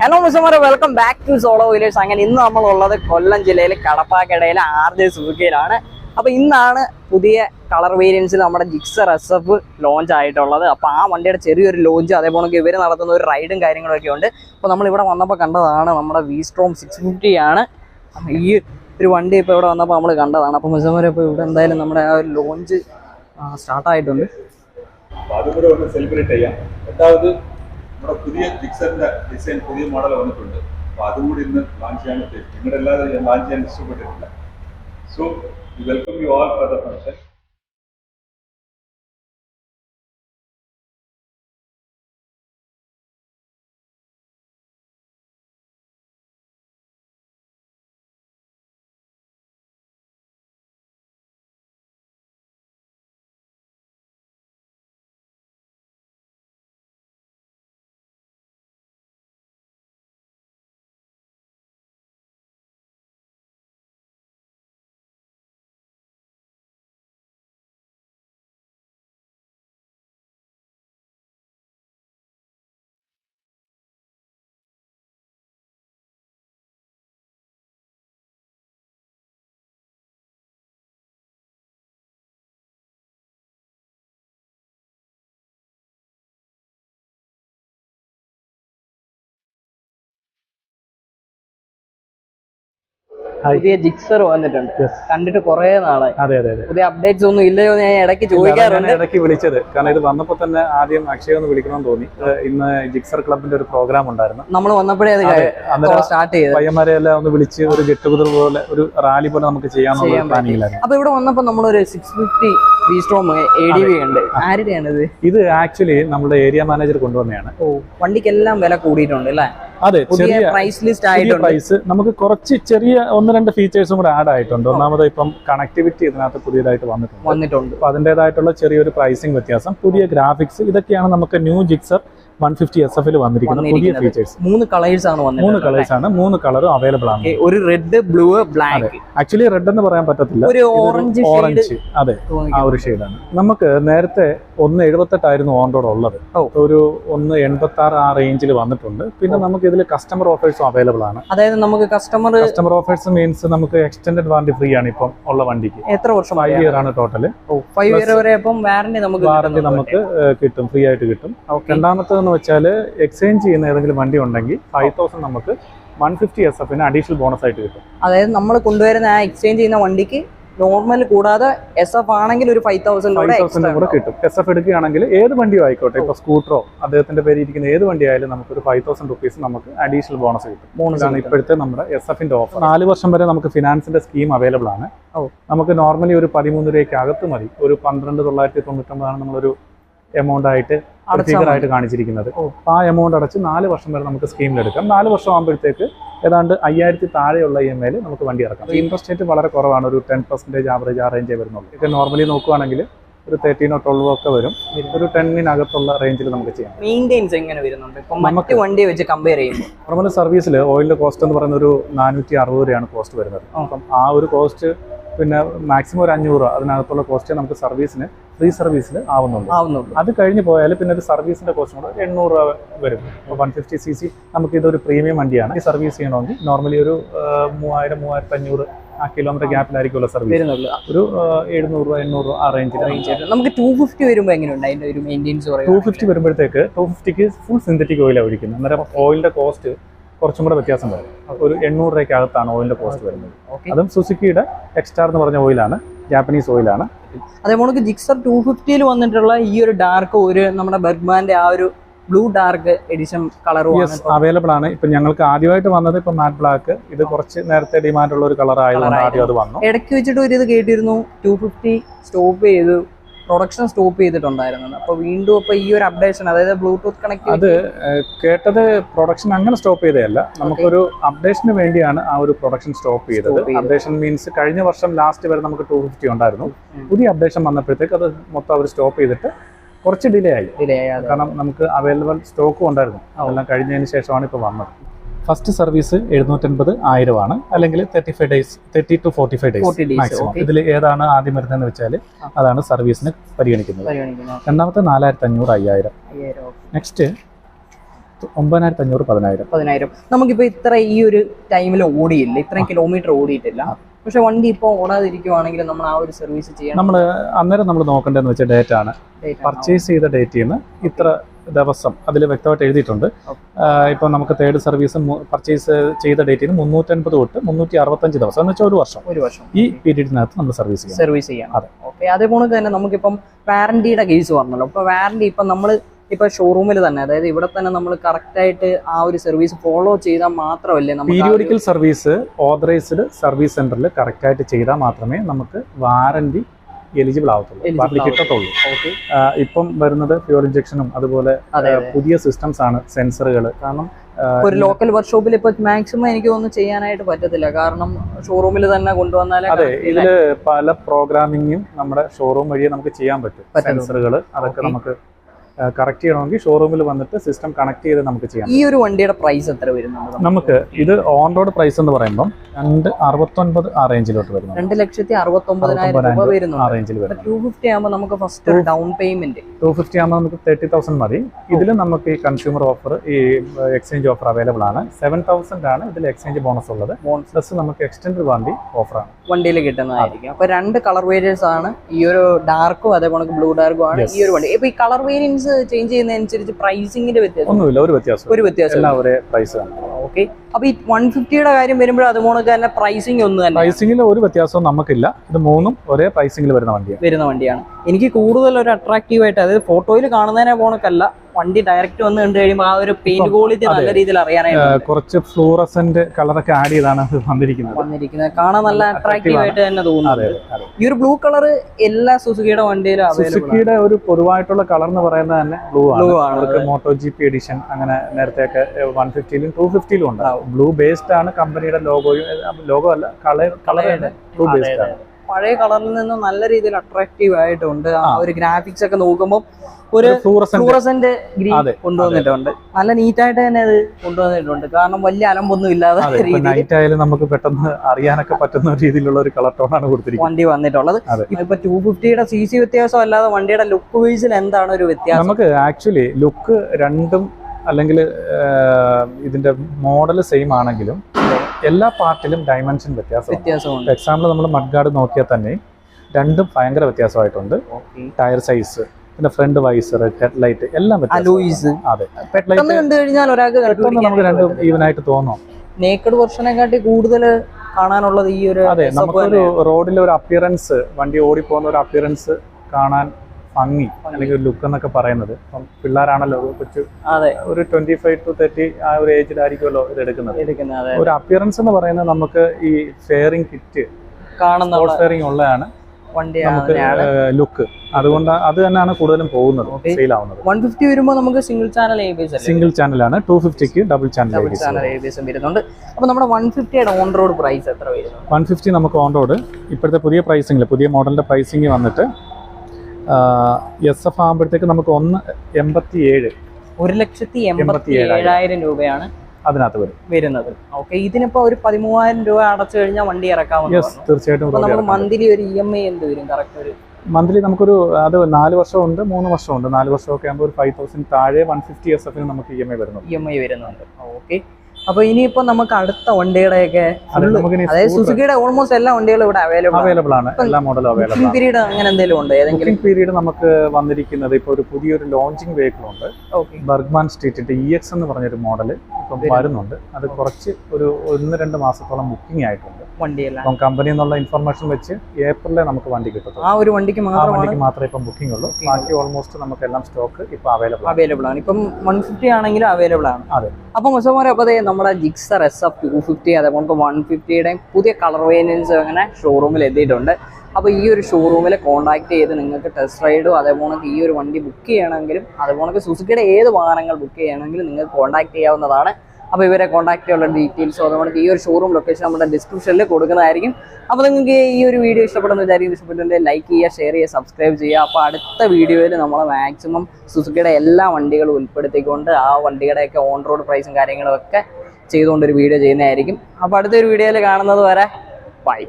Hello മിസ്സമാരെ welcome back to Solo Villers അങ്ങനെ ഇന്ന് നമ്മളുള്ളത് കൊല്ലം ജില്ലയിലെ കടപ്പാക്കടയിലെ ആർ ജെ സുഖയിലാണ് അപ്പോൾ ഇന്നാണ് പുതിയ കളർ വേരിയൻസിൽ നമ്മുടെ ജിക്സർ എസ് എഫ് ലോഞ്ച് ആയിട്ടുള്ളത്. അപ്പോൾ ആ വണ്ടിയുടെ ചെറിയൊരു ലോഞ്ച് അതേപോലെ ഇവർ നടത്തുന്ന ഒരു റൈഡും കാര്യങ്ങളൊക്കെ ഉണ്ട്. അപ്പോൾ നമ്മൾ ഇവിടെ വന്നപ്പോൾ കണ്ടതാണ് നമ്മുടെ വി സ്ട്രോം സിക്സ് ഫിഫ്റ്റി ആണ് ഈ ഒരു വണ്ടി ഇപ്പോൾ ഇവിടെ വന്നപ്പോൾ നമ്മൾ കണ്ടതാണ്. അപ്പോൾ മിസ്സമാരെ ഇപ്പോൾ ഇവിടെ എന്തായാലും നമ്മുടെ ആ ഒരു ലോഞ്ച് സ്റ്റാർട്ടായിട്ടുണ്ട് അതും കൂടെ ഒന്ന് സെലിബ്രേറ്റ് ചെയ്യാം. രണ്ടാമത് നമ്മുടെ പുതിയ ജിക്സറിന്റെ ഡിസൈൻ പുതിയ മോഡൽ വന്നിട്ടുണ്ട്. അപ്പൊ അതും കൂടി ഇന്ന് ലോഞ്ച് ചെയ്യാൻ നിങ്ങളുടെ എല്ലാവരും ലോഞ്ച് ചെയ്യാൻ ഇഷ്ടപ്പെട്ടിട്ടില്ല. So welcome you all for the function പുതിയ ജിക്സർ വന്നിട്ടുണ്ട്. കണ്ടിട്ട് കുറെ നാളായി. അതെ അതെ പുതിയ അപ്ഡേറ്റ്സ് ഒന്നും ഇല്ലയോ ഞാൻ ഇടയ്ക്ക് ചോദിക്കാറുണ്ട്. ഇടയ്ക്ക് വിളിച്ചത്. കാരണം ഇത് വന്നപ്പോൾ തന്നെ ആദ്യം അക്ഷയ ഒന്ന് വിളിക്കണമെന്ന് തോന്നി. ഇന്ന് ജിക്സർ ക്ലബിന്റെ ഒരു പ്രോഗ്രാം ഉണ്ടായിരുന്നു. നമ്മൾ വന്നപ്പോഴേ സ്റ്റാർട്ട് ചെയ്തത്. പയ്യന്മാരെ എല്ലാം ഒന്ന് വിളിച്ച് ഒരു ഗെറ്റ് ടുഗദർ പോലെ ഒരു റാലി പോലെ നമുക്ക് പ്ലാനിങ്ങിലായിരുന്നു അപ്പൊ ഇവിടെ വന്നപ്പോ നമ്മളൊരു six fifty V Strom A D V ഉണ്ട്. ആരുടെയാണ് ഇത് ഇത് ആക്ച്വലി നമ്മുടെ ഏരിയ മാനേജർ കൊണ്ടുവന്നതാണ്. ഓ വണ്ടിക്കെല്ലാം വില കൂടിയിട്ടുണ്ട് അല്ലേ? അതെ പുതിയ ചെറിയ പ്രൈസ് ലിസ്റ്റ് ആയിട്ട് പ്രൈസ് നമുക്ക് കുറച്ച് ചെറിയ ഒന്ന് രണ്ട് ഫീച്ചേഴ്സും കൂടെ ആഡ് ആയിട്ടുണ്ട്. ഒന്നാമത് ഇപ്പം കണക്ടിവിറ്റി ഇതിനകത്ത് പുതിയതായിട്ട് വന്നിട്ടുണ്ട്. വന്നിട്ടുണ്ട്. അപ്പൊ അതിന്റെതായിട്ടുള്ള ചെറിയൊരു പ്രൈസിംഗ് വ്യത്യാസം പുതിയ ഗ്രാഫിക്സ് ഇതൊക്കെയാണ് നമുക്ക് new Gixxer one fifty S എഫിൽ വന്നിരിക്കുന്ന പുതിയ ഫീച്ചേഴ്സ് മൂന്ന് കളേഴ്സ് ആണ് മൂന്ന് കളേഴ്സ് ആണ് മൂന്ന് കളറും അവൈലബിൾ ആണ്. ഒരു red blue black actually red എന്ന് പറയാൻ പറ്റത്തില്ല. ഒരു ഓറഞ്ച് ഓറഞ്ച് അതെ ആ ഒരു ഷെയ്ഡാണ് നമുക്ക് നേരത്തെ ഒന്ന് എഴുപത്തെട്ടായിരുന്നു ഓൺ റോഡ് ഉള്ളത്. ഒരു ഒന്ന് എൺപത്തി ആറ് ആ റേഞ്ചിൽ വന്നിട്ടുണ്ട്. പിന്നെ നമുക്ക് ഇതിൽ കസ്റ്റമർ ഓഫേഴ്സും അവൈലബിൾ ആണ്. അതായത് നമുക്ക് കസ്റ്റമർ കസ്റ്റമർ ഓഫേഴ്സ് മീൻസ് നമുക്ക് എക്സ്റ്റൻഡഡ് വാറണ്ടി ഫ്രീ ആണ് ഇപ്പം ഉള്ള വണ്ടിക്ക്. എത്ര വർഷം ഫൈവ് ഇയർ ആണ് ടോട്ടൽ ഫൈവ് ഇയർ വരെ വാറന്റി നമുക്ക് വാറണ്ടി നമുക്ക് കിട്ടും ഫ്രീ ആയിട്ട് കിട്ടും. രണ്ടാമത്തേന്ന് വെച്ചാൽ എക്സ്ചേഞ്ച് ചെയ്യുന്ന ഏതെങ്കിലും വണ്ടി ഉണ്ടെങ്കിൽ ഫൈവ് തൗസൻഡ് നമുക്ക് വൺ ഫിഫ്റ്റി എസ് എഫിന് അഡീഷണൽ ബോണസ് ആയിട്ട് കിട്ടും. അതായത് നമ്മൾ കൊണ്ടുവരുന്ന ആ എക്സ്ചേഞ്ച് ചെയ്യുന്ന വണ്ടിക്ക് നോർമൽ കൂടാതെ എസ് എഫ് ആണെങ്കിൽ ഒരു ഫൈവ് തൗസൻഡ് ഫൈവ് തൗസൻഡ് കൂടെ കിട്ടും. എസ് എഫ് എടുക്കുകയാണെങ്കിൽ ഏത് വണ്ടിയും ആയിക്കോട്ടെ. ഇപ്പൊ സ്കൂട്ടറോ അദ്ദേഹത്തിന്റെ പേര് ഇരിക്കുന്ന ഏത് വണ്ടി ആയാലും നമുക്ക് ഒരു ഫൈവ് തൗസൻഡ് റുപ്പീസ് നമുക്ക് അഡീഷണൽ ബോണസ് കിട്ടും. ബോണസാണ് ഇപ്പോഴത്തെ നമ്മുടെ എസ് എഫിന്റെ ഓഫർ നാല് വർഷം വരെ നമുക്ക് ഫിനാൻസിന്റെ സ്കീം അവൈലബിൾ ആണ്. നമുക്ക് നോർമലി ഒരു പതിമൂന്ന് രൂപയ്ക്ക് അകത്ത് മതി. ഒരു പന്ത്രണ്ട് തൊള്ളായിരത്തി തൊണ്ണൂറ്റൊമ്പതാണ് നമ്മളൊരു എമൗണ്ട് ആയിട്ട് ആയിട്ട് കാണിച്ചിരിക്കുന്നത്. ആ എമൗണ്ട് അടച്ച് നാല് വർഷം വരെ നമുക്ക് സ്കീമിൽ എടുക്കാം നാല് വർഷം ആകുമ്പോഴത്തേക്ക് ഏതാണ്ട് അയ്യായിരത്തി താഴെയുള്ള ഇ എം ഐയിൽ നമുക്ക് വണ്ടി ഇറക്കാം. ഇൻട്രസ്റ്റ് റേറ്റ് വളരെ കുറവാണ്. ഒരു ടെൻ പെർസെന്റേജ് ആവറേജ് ആ റേഞ്ചേ വരുന്നുള്ളൂ. ഇത് നോർമലി നോക്കുവാണെങ്കിൽ ഒരു തേർട്ടീനോ ട്വൽവോ ഒക്കെ വരും. ഒരു ടെന്നിനകത്തുള്ള റേഞ്ചിൽ നമുക്ക് ചെയ്യാം. മെയിന്റെയിൻസ് എങ്ങനെ വരുന്നുണ്ട്? ഇപ്പൊ നമുക്ക് വണ്ടി വെച്ച് കമ്പയർ ചെയ്യുമ്പോൾ. നോർമൽ സർവീസിൽ ഓയിലിന്റെ കോസ്റ്റ് എന്ന് പറയുന്ന ഒരു നാനൂറ്റി അറുപത് രൂപയാണ് കോസ്റ്റ് വരുന്നത്. അപ്പം ആ ഒരു കോസ്റ്റ് പിന്നെ മാക്സിമം ഒരു അഞ്ഞൂറ് രൂപ അതിനകത്തുള്ള കോസ്റ്റ് നമുക്ക് സർവീസിന് ഫ്രീ സർവീസിൽ ആവുന്നുണ്ട്. ആവുന്നുള്ളൂ അത് കഴിഞ്ഞ് പോയാൽ പിന്നെ ഒരു സർവീസിന്റെ കോസ്റ്റ് കൂടെ എണ്ണൂറ് രൂപ വരും. അപ്പോൾ വൺ ഫിഫ്റ്റി സി സി നമുക്ക് ഇതൊരു പ്രീമിയം വണ്ടിയാണ്. ഈ സർവീസ് ചെയ്യണമെങ്കിൽ നോർമലി ഒരു മൂവായിരം മൂവായിരത്തി അഞ്ഞൂറ് ആ. കിലോമീറ്റർ ഗ്യാപ്പിലായിരിക്കുമല്ലോ സർവീസ് വരുന്നുള്ളൂ. ഒരു എഴുന്നൂറ് രൂപ എണ്ണൂറ് രൂപ ആ റേഞ്ചിൽ നമുക്ക് ടു ഫിഫ്റ്റി വരുമ്പോൾ എങ്ങനെയുണ്ട്? അതിന്റെ ഒരു മെയിന്റെയിൻസ് ടു ഫിഫ്റ്റി വരുമ്പോഴത്തേക്ക് ടു ഫിഫ്റ്റിക്ക് ഫുൾ സിന്തറ്റിക് ഓയിലാണ് ഒഴിക്കുന്നത്. അന്നേരം ഓയിലിന്റെ കോസ്റ്റ് കുറച്ചും കൂടെ വ്യത്യാസം വരും. ഒരു എണ്ണൂറ് രൂപയ്ക്ക് അകത്താണ് ഓയിലിന്റെ കോസ്റ്റ് വരുന്നത്. അതും സുസുക്കിയുടെ എക്സ്റ്റാർ എന്ന് പറഞ്ഞ ഓയിലാണ് ജാപ്പനീസ് ഓയിലാണ് അതേപോലെ ജിക്സർ ടു ഫിഫ്റ്റിയിൽ വന്നിട്ടുള്ള ഈ ഒരു ഡാർക്ക് ഒരു നമ്മുടെ ബർഗ്മാന്റെ ആ ഒരു blue dark edition colour available ആണ്. ഇപ്പൊ ഞങ്ങൾക്ക് ആദ്യമായിട്ട് വന്നത് ഇപ്പൊ മാറ്റ് ബ്ലാക്ക് ഇത് കുറച്ച് നേരത്തെ ഡിമാൻഡ് ഉള്ള ഒരു കളർ ആയതുകൊണ്ട് ആദ്യം അത് വന്നു. ഇടയ്ക്ക് വെച്ചിട്ട് ഒരു ഇത് കേട്ടിരുന്നു. ടു ഫിഫ്റ്റി സ്റ്റോപ്പ് ചെയ്തു. പ്രൊഡക്ഷൻ സ്റ്റോപ്പ് ചെയ്തിട്ടുണ്ടായിരുന്നു. അപ്പൊ വീണ്ടും ഇപ്പൊ ഈ ഒരു അപ്ഡേഷൻ അതായത് ബ്ലൂടൂത്ത് കണക്ട് അത് കേട്ടത് പ്രൊഡക്ഷൻ അങ്ങനെ സ്റ്റോപ്പ് ചെയ്തതല്ല. നമുക്കൊരു അപ്ഡേഷന് വേണ്ടിയാണ് ആ ഒരു പ്രൊഡക്ഷൻ സ്റ്റോപ്പ് ചെയ്തത്. അപ്ഡേഷൻ മീൻസ് കഴിഞ്ഞ വർഷം ലാസ്റ്റ് വരെ നമുക്ക് ടു ഫിഫ്റ്റി ഉണ്ടായിരുന്നു. പുതിയ അപ്ഡേഷൻ വന്നപ്പോഴത്തേക്ക് അത് മൊത്തം അവർ സ്റ്റോപ്പ് ചെയ്തിട്ട് കുറച്ച് ഡിലേ ആയി. ഡിലേ ആയി കാരണം നമുക്ക് അവൈലബിൾ സ്റ്റോക്കും ഉണ്ടായിരുന്നു. അതെല്ലാം കഴിഞ്ഞതിന് ശേഷമാണ് ഇപ്പോൾ വന്നത്. ഫസ്റ്റ് സർവീസ് എഴുന്നൂറ്റൻപത് ആയിരമാണ്. അല്ലെങ്കിൽ thirty five days thirty two forty five 40 days maximum ഇതിൽ ഏതാണ് ആദ്യം വരുന്നതെന്ന് വെച്ചാൽ അതാണ് സർവീസിന് പരിഗണിക്കുന്നത്. രണ്ടാമത്തെ നാലായിരത്തി അഞ്ഞൂറ് അയ്യായിരം നെക്സ്റ്റ് ഒമ്പതിനായിരത്തി അഞ്ഞൂറ് പതിനായിരം. പതിനായിരം. നമുക്കിപ്പോ ഇത്ര ഈ ഒരു ടൈമിൽ ഓടിയില്ല. ഇത്ര കിലോമീറ്റർ ഓടിയിട്ടില്ല. പക്ഷെ വണ്ടി ഇപ്പോൾ ഓടാതിരിക്കുവാണെങ്കിൽ നമ്മൾ ആ ഒരു സർവീസ് ചെയ്യണം. നമ്മൾ അന്നേരം നമ്മൾ നോക്കേണ്ടതെന്ന് വെച്ചാൽ ഡേറ്റ് ആണ്. പർച്ചേസ് ചെയ്ത ഡേറ്റിൽ നിന്ന് ഇത്ര ദിവസം അതിൽ വ്യക്തമായിട്ട് എഴുതിയിട്ടുണ്ട്. ഇപ്പോൾ നമുക്ക് തേർഡ് സർവീസ് പർച്ചേസ് ചെയ്ത ഡേറ്റിന് മുന്നൂറ്റി മുന്നൂറ്റൻപത് തൊട്ട് മുന്നൂറ്റി അറുപത്തഞ്ച് ദിവസം എന്ന് വെച്ചാൽ ഒരു വർഷം. ഒരു വർഷം. ഈ പീരീഡിനകത്ത് നമ്മൾ സർവീസ് ചെയ്യാം സർവീസ് ചെയ്യാം. അതെ. ഓക്കെ. അതേപോലെ തന്നെ നമുക്കിപ്പം വാറണ്ടിയുടെ കേസ് പറഞ്ഞല്ലോ അപ്പൊ വാറണ്ടി ഇപ്പം നമ്മൾ ഇപ്പൊ ഷോറൂമിൽ തന്നെ അതായത് ഇവിടെ തന്നെ നമ്മൾ കറക്റ്റ് ആയിട്ട് ആ ഒരു സർവീസ് ഫോളോ ചെയ്താൽ മാത്രമല്ലേ പീരിയോഡിക്കൽ സർവീസ് ഓതറൈസ്ഡ് സർവീസ് സെന്ററിൽ കറക്റ്റ് ആയിട്ട് ചെയ്താൽ മാത്രമേ നമുക്ക് വാറണ്ടി എലിജിബിൾ ആവത്തുള്ളൂ. കിട്ടത്തുള്ളൂ. ഇപ്പം വരുന്നത് ഫ്യൂർ ഇഞ്ചക്ഷനും അതുപോലെ പുതിയ സിസ്റ്റംസ് ആണ് സെൻസറുകൾ കാരണം ഒരു ലോക്കൽ വർക്ക്ഷോപ്പിൽ ഇപ്പൊ മാക്സിമം എനിക്ക് ഒന്നും ചെയ്യാനായിട്ട് പറ്റത്തില്ല. കാരണം ഷോറൂമിൽ തന്നെ കൊണ്ടുവന്നാലേ അതെ ഇതിൽ പല പ്രോഗ്രാമിങ്ങും നമ്മുടെ ഷോറൂം വഴിയെ നമുക്ക് ചെയ്യാൻ പറ്റും. സെൻസറുകൾ അതൊക്കെ നമുക്ക് കറക്റ്റ് ചെയ്യണമെങ്കിൽ ഷോറൂമിൽ വന്നിട്ട് സിസ്റ്റം കണക്ട് ചെയ്ത് നമുക്ക് ചെയ്യാം. ഈ ഒരു വണ്ടിയുടെ പ്രൈസ് എത്ര വരുന്നുണ്ട് നമുക്ക്? ഇത് ഓൺ റോഡ് പ്രൈസ് എന്ന് പറയുമ്പോൾ രണ്ട് അറുപത്തൊൻപത് ആ റേഞ്ചിലോട്ട് വരുന്നു രണ്ട് ലക്ഷത്തി രൂപ അറുപത്തൊമ്പതിനായിരം ആ റേഞ്ചിൽ ടു ഫിഫ്റ്റി ആകുമ്പോൾ നമുക്ക് ഫസ്റ്റ് ഒരു ഡൗൺ പേയ്മെന്റ് ടു ഫിഫ്റ്റി ആകുമ്പോൾ നമുക്ക് തേർട്ടി തൗസൻഡ് മതി. ഇതിൽ നമുക്ക് ഈ കൺസ്യൂമർ ഓഫർ ഈ എക്സ്ചേഞ്ച് ഓഫർ അവൈലബിൾ ആണ്. സെവൻ തൗസൻഡ് ആണ് ഇതിൽ എക്സ്ചേഞ്ച് ബോണസ് ഉള്ളത്. പ്ലസ് നമുക്ക് എക്സ്റ്റൻഡ് വാറണ്ടി ഓഫറാണ് വണ്ടിയിൽ കിട്ടുന്നതായിരിക്കും. അപ്പൊ രണ്ട് കളർ വേരിയൻസ് ആണ്. ഈ ഒരു ഡാർക്കും അതേപോലെ ബ്ലൂ ഡാർക്കും ആണ്. ഈ ഒരു വണ്ടി. ഇപ്പൊ ഈ കളർ വേരിയൻസ് ചേഞ്ച് ചെയ്യുന്നതനുസരിച്ച് പ്രൈസിങ്ങിന്റെ വ്യത്യാസം. ഒന്നുമില്ല ഒരു വ്യത്യാസം ഒരു വ്യത്യാസം എല്ലാം ഒരേ പ്രൈസ് ഓക്കെ അപ്പൊ ഈ വൺ ഫിഫ്റ്റിയുടെ കാര്യം വരുമ്പോൾ അതുപോലെ തന്നെ പ്രൈസിംഗ് ഒന്ന് തന്നെ. പ്രൈസിംഗിൽ ഒരു വ്യത്യാസവും നമുക്കില്ല. ഇത് മൂന്നും ഒരേ പ്രൈസിംഗിൽ വരുന്ന വണ്ടിയാണ്. വരുന്ന വണ്ടിയാണ്. എനിക്ക് കൂടുതൽ ഒരു അട്രാക്റ്റീവ് ആയിട്ട് അതായത് ഫോട്ടോയിൽ കാണുന്നതിനെ പോണക്കല്ല വണ്ടി ഡയറക്റ്റ് വന്ന് കണ്ടു കഴിയുമ്പോൾ ആ ഒരു പെയിന്റ് ക്വാളിറ്റി നല്ല രീതിയിൽ അറിയാനായിട്ട് കുറച്ച് ഫ്ലൂറസന്റ് കളറൊക്കെ ആഡ് ചെയ്താണ് വന്നിരിക്കുന്നത്. വന്നിരിക്കുന്നത്. കാണാൻ നല്ല അട്രാക്റ്റീവ് ആയിട്ട് തന്നെ തോന്നുന്നു അതെ അതെ ഈ ഒരു ബ്ലൂ കളർ എല്ലാ സുസുക്കിയുടെ വണ്ടിയിലും സുസുക്കിയുടെ ഒരു പൊതുവായിട്ടുള്ള കളർ എന്ന് പറയുന്നത് തന്നെ ബ്ലൂ ആണ്. മോട്ടോ ജി പി എഡിഷൻ അങ്ങനെ നേരത്തെയൊക്കെ വൺ ഫിഫ്റ്റിയിലും ടു ഫിഫ്റ്റിയിലും ഉണ്ട്. ഉണ്ടാവും. ബ്ലൂ ബേസ്ഡ് ആണ് കമ്പനിയുടെ ലോഗോയും ലോഗോ അല്ല കളർ കളർ ബ്ലൂ ബേസ്ഡ് ആണ്. പഴയ കളറിൽ നിന്ന് നല്ല രീതിയിൽ അട്രാക്റ്റീവ് ആയിട്ടുണ്ട്. ആ. ഒരു ഗ്രാഫിക്സ് ഒക്കെ നോക്കുമ്പോൾ ഒരു ഫ്ലൂറസന്റ്. ഗ്രീൻ കൊണ്ടുവന്നിട്ടുണ്ട്. നല്ല നീറ്റായിട്ട് തന്നെ അത് കൊണ്ടുവന്നിട്ടുണ്ട്. കാരണം വലിയ അലമ്പൊന്നും ഇല്ലാതെ നൈറ്റ് ആയാലും നമുക്ക് പെട്ടെന്ന് അറിയാനൊക്കെ പറ്റുന്ന രീതിയിലുള്ള ഒരു കളർ ടോണാണ് കൊടുത്തിരിക്കുന്നത്. വണ്ടി വന്നിട്ടുള്ളത്. ഇപ്പൊ ടു ഫിഫ്റ്റിയുടെ സി സി വ്യത്യാസം അല്ലാതെ വണ്ടിയുടെ ലുക്ക് വൈസിൽ എന്താണ് ഒരു വ്യത്യാസം? നമുക്ക് ആക്ച്വലി ലുക്ക് രണ്ടും അല്ലെങ്കിൽ ഇതിന്റെ മോഡൽ സെയിം ആണെങ്കിലും എല്ലാ പാർട്ടിലും ഡയമെൻഷൻ വ്യത്യാസം വ്യത്യാസമുണ്ട്. എക്സാമ്പിൾ നമ്മൾ മഡ്ഗാർഡ് നോക്കിയാൽ തന്നെ രണ്ടും ഭയങ്കര വ്യത്യാസമായിട്ടുണ്ട്. ടയർ സൈസ് പിന്നെ ഫ്രണ്ട് വൈസർ ഹെഡ് ലൈറ്റ് എല്ലാം അതെ. പെട്ടെന്ന് കണ്ടു കഴിഞ്ഞാൽ ഒരാൾക്ക് പെട്ടെന്ന് നമുക്ക് രണ്ടും ഈവൻ ആയിട്ട് തോന്നും. നേക്കഡ് വെർഷനെക്കാട്ടി കൂടുതൽ കാണാനുള്ളത് ഈ ഒരു അതെ നമുക്കൊരു. റോഡിലെ ഒരു അപ്പിയറൻസ് വണ്ടി ഓടിപ്പോകുന്ന ഒരു അപ്പിയറൻസ് കാണാൻ ഭംഗി അല്ലെങ്കിൽ ഒരു ലുക്ക് എന്നൊക്കെ പറയുന്നത്. ഇപ്പം പിള്ളേരാണല്ലോ കൊച്ചു അതെ. ഒരു ട്വന്റി ഫൈവ് ടു തേർട്ടി ആ ഒരു ഏജിലായിരിക്കുമല്ലോ ഇത് എടുക്കുന്നത്. ഒരു അപ്പിയറൻസ് എന്ന് പറയുന്നത് നമുക്ക് ഈ ഫെയറിംഗ് കിറ്റ് കാണുന്ന ഫെയറിംഗ് ഉള്ളതാണ്. നമുക്ക് ലുക്ക് അതുകൊണ്ട് അത് തന്നെയാണ് കൂടുതലും പോകുന്നത് സെയിൽ ആവുന്നത്. വൺ ഫിഫ്റ്റി വരുമ്പോൾ നമുക്ക് സിംഗിൾ ചാനൽ സിംഗിൾ ചാനലാണ് ടു ഫിഫ്റ്റിക്ക് ഡബിൾ ചാനൽ ചാനൽ വരുന്നുണ്ട്. അപ്പൊ നമ്മുടെ വൺ ഫിഫ്റ്റിയുടെ ഓൺ റോഡ് പ്രൈസ് എത്ര വരും വൺ ഫിഫ്റ്റി നമുക്ക് ഓൺ റോഡ് ഇപ്പോഴത്തെ പുതിയ പ്രൈസിംഗിൽ പുതിയ മോഡലിന്റെ പ്രൈസിംഗ് വന്നിട്ട് എസ് എഫ് ആകുമ്പോഴത്തേക്ക് നമുക്ക് ഒന്ന് എൺപത്തി ഏഴ് ഒരു ലക്ഷത്തി എൺപത്തി ഏഴായിരം. രൂപയാണ് അതിനകത്ത് വരും. വരുന്നത്. ഓക്കെ ഇതിനിപ്പോ ഒരു പതിമൂവായിരം രൂപ അടച്ചു കഴിഞ്ഞാൽ വണ്ടി ഇറക്കാവുന്ന തീർച്ചയായിട്ടും നമുക്ക് മന്ത്ലി ഒരു ഇ എം ഐ എന്ത് വരും? കറക്റ്റ് ഒരു മന്ത്ലി നമുക്കൊരു അത് നാല് വർഷമുണ്ട് മൂന്ന് വർഷമുണ്ട്. നാല് വർഷമൊക്കെ ആകുമ്പോൾ ഒരു ഫൈവ് തൗസൻഡ് താഴെ വൺ ഫിഫ്റ്റി എസ് എഫിന് നമുക്ക് ഇ എം ഐ വരുന്നുണ്ട്. ഇ എം ഐ വരുന്നുണ്ട്. ഓക്കെ അപ്പൊ ഇനിയിപ്പോ നമുക്ക് അടുത്ത വണ്ടിയുടെയൊക്കെ ഒക്കെ അതായത് സുസുക്കിയുടെ ഓൾമോസ്റ്റ് എല്ലാ വണ്ടികളും ഇവിടെ അവൈലബിൾ അവൈലബിൾ ആണ്. എല്ലാ മോഡലും അവൈലബിൾ പീരീഡ് അങ്ങനെ എന്തെങ്കിലും ഉണ്ട് ഏതെങ്കിലും? പീരീഡ് നമുക്ക് വന്നിരിക്കുന്നത് ഇപ്പൊ ഒരു പുതിയൊരു ലോഞ്ചിങ് വെഹിക്കിൾ ഉണ്ട്. ബർഗ്മാൻ സ്ട്രീറ്റിന്റെ ഇ എക്സ് എന്ന് പറഞ്ഞൊരു മോഡൽ ഇപ്പം വരുന്നുണ്ട്. അത് കുറച്ച് ഒരു ഒന്ന് രണ്ട് മാസത്തോളം ബുക്കിംഗ് ആയിട്ടുണ്ട്. വണ്ടിയെല്ലാം. അപ്പം കമ്പനി എന്നുള്ള ഇൻഫർമേഷൻ വെച്ച് ഏപ്രിലെ നമുക്ക് വണ്ടി കിട്ടും ആ ഒരു വണ്ടിക്ക് മാത്രം വണ്ടിക്ക് മാത്രമേ ഇപ്പം ബുക്കിംഗ് ഉള്ളൂ. ബാക്കി ഓൾമോസ്റ്റ് നമുക്ക് എല്ലാം സ്റ്റോക്ക് ഇപ്പൊ അവൈലബിൾ ആണ്. അവൈലബിൾ ആണ്. ഇപ്പം വൺ ഫിഫ്റ്റി ആണെങ്കിലും അവൈലബിൾ ആണ്. അതെ. അപ്പം മുസമാരെ അപ്പോൾ നമ്മുടെ Gixxer S F two fifty അതേപോലെ വൺ ഫിഫ്റ്റിയുടെ പുതിയ കളർ വേരിയൻസ് അങ്ങനെ ഷോറൂമിൽ എത്തിയിട്ടുണ്ട്. അപ്പോൾ ഈ ഒരു ഷോറൂമിൽ കോൺടാക്ട് ചെയ്ത് നിങ്ങൾക്ക് ടെസ്റ്റ് റൈഡും അതേപോലെ ഈ ഒരു വണ്ടി ബുക്ക് ചെയ്യണമെങ്കിലും അതേപോലെ സുസുക്കിയുടെ ഏത് വാഹനങ്ങൾ ബുക്ക് ചെയ്യണമെങ്കിലും നിങ്ങൾക്ക് കോൺടാക്ട് ചെയ്യാവുന്നതാണ്. അപ്പോൾ ഇവരെ കോൺടാക്ട് ചെയ്യാനുള്ള ഡീറ്റെയിൽസോ നമ്മുടെ ഈ ഒരു ഷോറൂം ലൊക്കേഷൻ നമ്മുടെ ഡിസ്ക്രിപ്ഷനിൽ കൊടുക്കുന്നതായിരിക്കും. അപ്പോൾ നിങ്ങൾക്ക് ഈ ഒരു വീഡിയോ ഇഷ്ടപ്പെടുന്ന വിചാരിക്കും ഇഷ്ടപ്പെട്ടിട്ടുണ്ടെങ്കിൽ ലൈക്ക് ചെയ്യുക ഷെയർ ചെയ്യുക സബ്സ്ക്രൈബ് ചെയ്യുക. അപ്പോൾ അടുത്ത വീഡിയോയിൽ നമ്മൾ മാക്സിമം സുസുക്കിയുടെ എല്ലാ വണ്ടികളും ഉൾപ്പെടുത്തിക്കൊണ്ട് ആ വണ്ടിയുടെയൊക്കെ ഓൺ റോഡ് പ്രൈസും കാര്യങ്ങളും ഒക്കെ ചെയ്തുകൊണ്ട് ഒരു വീഡിയോ ചെയ്യുന്നതായിരിക്കും. അപ്പോൾ അടുത്തൊരു വീഡിയോയിൽ കാണുന്നത് വരെ ബൈ